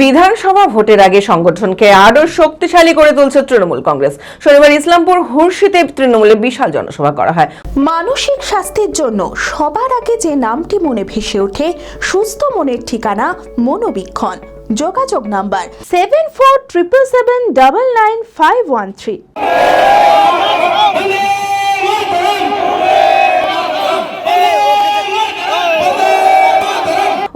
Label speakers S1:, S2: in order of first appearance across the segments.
S1: বিধানসভা ভোটের আগে সংগঠনকে আরও শক্তিশালী করে তুলছে তৃণমূল কংগ্রেস। শনিবার ইসলামপুর হুর্শিতে তৃণমূলে বিশাল জনসভা করা হয়।
S2: মানসিক স্বাস্থ্যের জন্য সবার আগে যে নামটি মনে ভেসে ওঠে, সুস্থ মনের ঠিকানা মনোবীক্ষণ। যোগাযোগ number seven four triple seven double nine five one three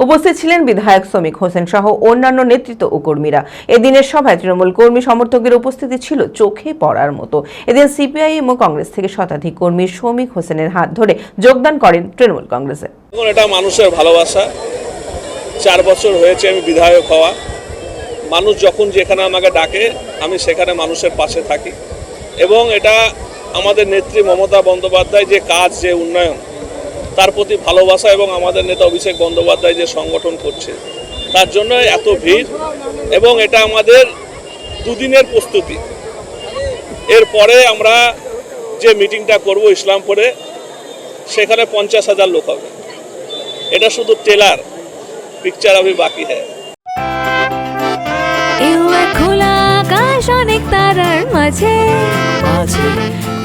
S1: উপস্থিত ছিলেন বিধায়ক শ্রমিক হোসেন সহ অন্যান্য নেতৃত্ব ও কর্মীরা। এদিনের সভায় তৃণমূল কর্মী সমর্থকের উপস্থিতি ছিল চোখে পড়ার মতো। এদিন সিপিআইএম ও কংগ্রেস থেকে শতাধিক কর্মী শ্রমিক হোসেনের হাত ধরে যোগদান করেন তৃণমূল কংগ্রেসে।
S3: এটা মানুষের ভালোবাসা। চার বছর হয়েছে আমি বিধায়ক হওয়া। মানুষ যখন যেখানে আমাকে ডাকে, আমি সেখানে মানুষের পাশে থাকি। এবং এটা আমাদের নেত্রী মমতা বন্দ্যোপাধ্যায় যে কাজ, যে উন্নয়ন তার প্রতি ভালোবাসা এবং আমাদের নেতা অভিষেক বন্দ্যোপাধ্যায় যে সংগঠন করছে তার জন্য এত ভিড় এবং এটা আমাদের দুদিনের প্রস্তুতি। এরপরে আমরা যে মিটিংটা করব ইসলামপুরে সেখানে পঞ্চাশ হাজার লোক হবে। এটা শুধু টেলার পিকচার আমি বাকি
S4: এক খোলা আকাশ অনেক তারার মাঝে।